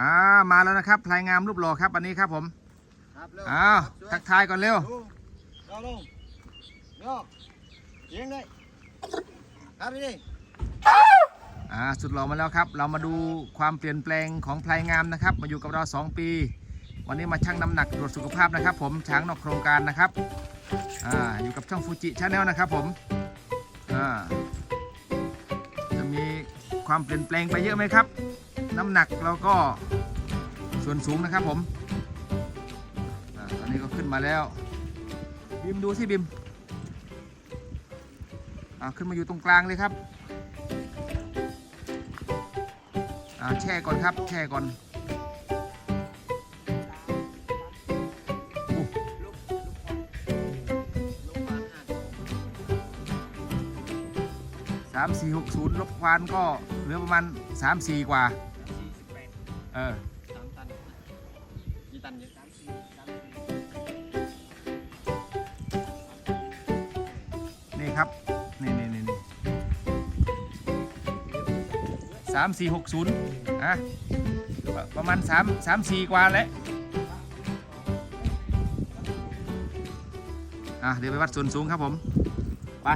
อ่ามาแล้วนะครับพลายงามรูปหล่อครับอันนี้ครับผมครับเร็วอ้าวทักทายก่อนเร็วดูเอาลงโยกเยียงได้ครับนี่อ่าสุดหล่อมาแล้วครับ เรามาดูความเปลี่ยนแปลงของพลายงามนะครับ มาอยู่กับเรา 2 ปี วันนี้มาชั่งน้ำหนักตรวจสุขภาพนะครับ ผมช้างนอกโครงการนะครับอ่าอยู่กับช่องฟูจิชาแนลนะครับผมอ่าจะมีความเปลี่ยนแปลงไปเยอะไหมครับ น้ำหนักเราก็ ส่วนสูงนะครับผมอาตอนนี้ก็ขึ้นมาแล้ว บิมดูสิบิมอ่าขึ้นมาอยู่ตรงกลางเลยครับอ่าแช่ก่อนครับ แช่ก่อนสามสี่หกศูนย์ลบควานก็เหลือประมาณสามสี่กว่า เออ นี่ครับ นี่นี่นี่นี่สามสี่หกศูนย์อะประมาณสามสามสี่กว่าแล้วอะเดี๋ยวไปวัดส่วนสูงครับผม ไป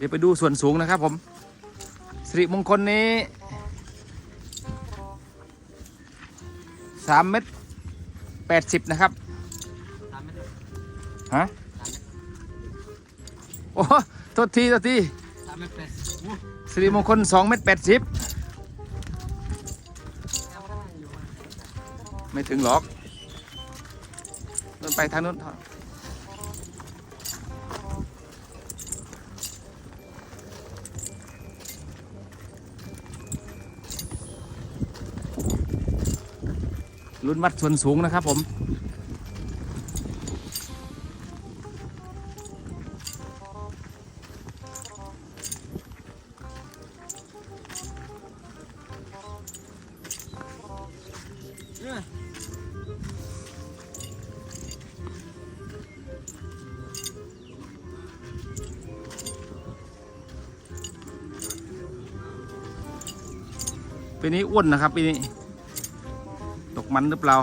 เดี๋ยวไปดูส่วนสูงนะครับผมสิริมงคลนี้สามเมตรแปดสิบนะครับสามเมตรฮะโอ้โทษทีโทษทีสามเมตรแปดสิบอู้สิริมงคลสองเมตรแปดสิบไม่ถึงหรอกเดินไปทางนู้น ลุ้นวัดส่วนสูงนะครับผมเปีนี้อ้วนนะครับปีนี้ ตกมันหรือเปล่า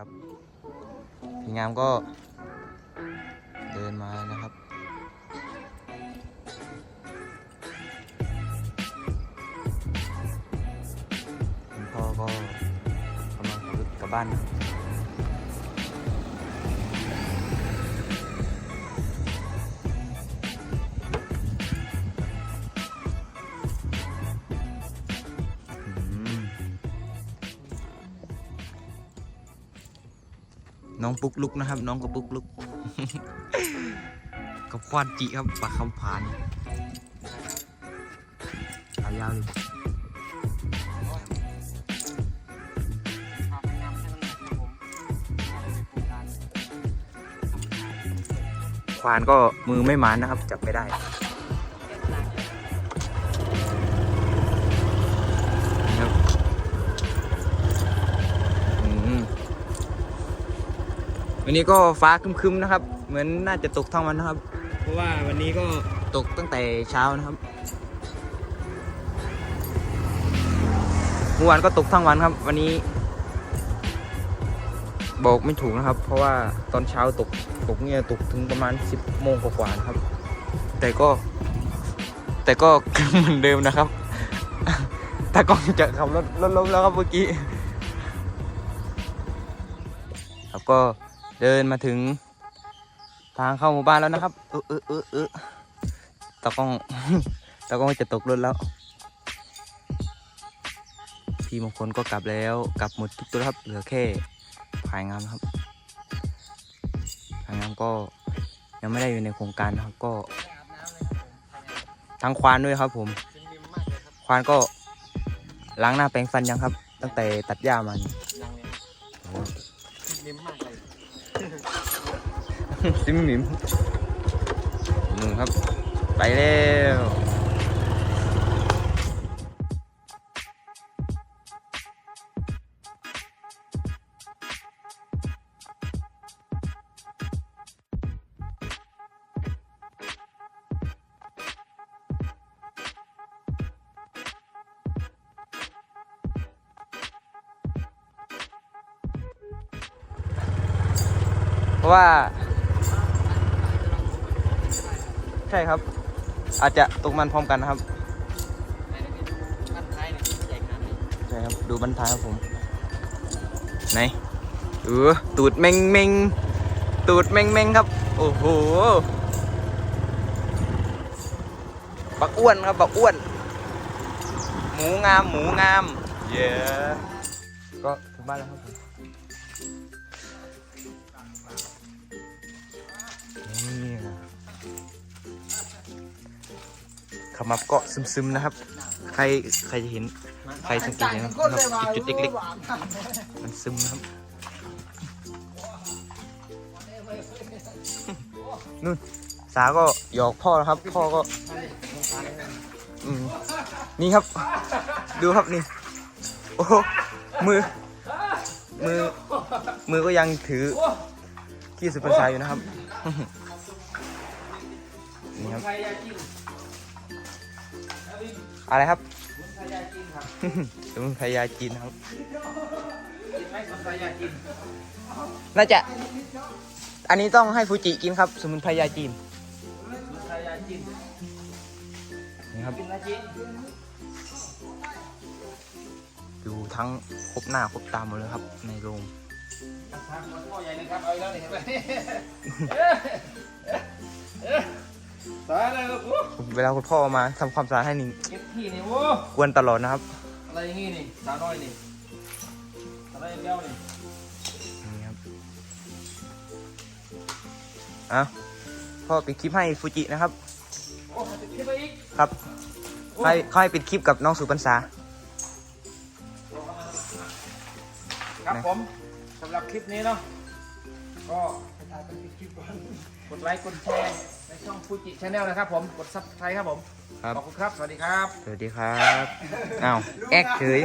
ครับ พี่งามก็เดินมานะครับ คุณพ่อก็กำลังขับรถกลับบ้านนะ น้องปุ๊กลุกนะครับ น้องกับปุ๊กลุก กับควานจิครับปลาคำผานขายาวเลยพาไปงามให้มันหน่อยครับผมโครงการควานก็มือไม่หมานนะครับ จับไม่ได้ วันนี้ก็ฟ้าครึมๆนะครับ เหมือนน่าจะตกทั้งวันนะครับ เพราะว่าวันนี้ก็ตกตั้งแต่เช้านะครับเมื่อวานก็ตกทั้งวันครับ วันนี้ บอกไม่ถูกนะครับ เพราะว่าตอนเช้าตกตกเนี่ยตกถึงประมาณ 10โมงกว่าๆครับ แต่ก็ แต่ก็เหมือนเดิมนะครับตากล้องจะขับรถรถล้มแล้วครับเมื่อกี้ครับก็ เดินมาถึง ทางเข้าหมู่บ้านแล้วนะครับเออเออเออเออตากล้องตากล้องจะตกรถแล้ว พี่มงคลก็กลับแล้วกลับหมดทุกตัวครับเหลือแค่ภายงามครับภายงามก็ยังไม่ได้อยู่ในโครงการนะครับก็ทางควานด้วยครับผม ควานก็ล้างหน้าแปรงฟันยังครับ ตั้งแต่ตัดหญ้ามานี่นิ่มมากเลย ซิมหมิมมึงครับ ไปแล้วเพราะว่า ใช่ครับ อาจจะตกมันพร้อมกันนะครับใช่ครับ ดูบรรทายครับผม ไหนดูตูดเมงเมงตูดเมงเมงครับ โอ้โหบักอ้วนครับบักอ้วน หมูงามหมูงาม เย้ ก็ถึงบ้านแล้วครับผม ขมับเกาะซึมๆนะครับ ใครใครจะเห็น ใครสังเกตเห็นครับจุดๆเล็กๆ มันซึมนะครับ นู่นสาก็หยอกพ่อนะครับ พ่อก็อืมนี่ครับ ดูครับนี่ โอ้มือ มือ มือก็ยังถือขี้สุพรรณชายอยู่นะครับนี่ครับ อยากกินอะไรครับใครอยากกินครับสมุนไพรยาจีนครับกินไหมคนใครอยากกินน่าจะ อันนี้ต้องให้ฟูจิกินครับ สมุนไพรยาจีนใครอยากกินนี่ครับกินนะจีนดูทั้งครบหน้าครบตาหมดเลยครับ ในโรงทางมันพ่อใหญ่นะครับเอาอีกแล้วนี่เห็นไหม ตายแล้วโอ้เวลาคุณพ่อมาทำความสะอาดให้นี่เก็บที่นี่โอ้กวนตลอดนะครับอะไรอย่างงี้นี่สาวน้อยนี่อะไรอย่างเงี้ยนี่นี่ครับอะพ่อปิดคลิปให้ฟูจินะครับ โอ้จะคิดไปอีกครับให้เขาให้ปิดคลิปกับน้องสุพรรษา ครับผมสำหรับคลิปนี้เนาะก็กดไลค์กดแชร์ ในช่องฟูจิชาแนลนะครับผมกดซับสไครต์ครับผมครับ ขอบคุณครับ สวัสดีครับ สวัสดีครับ อ้าว แอกเฉย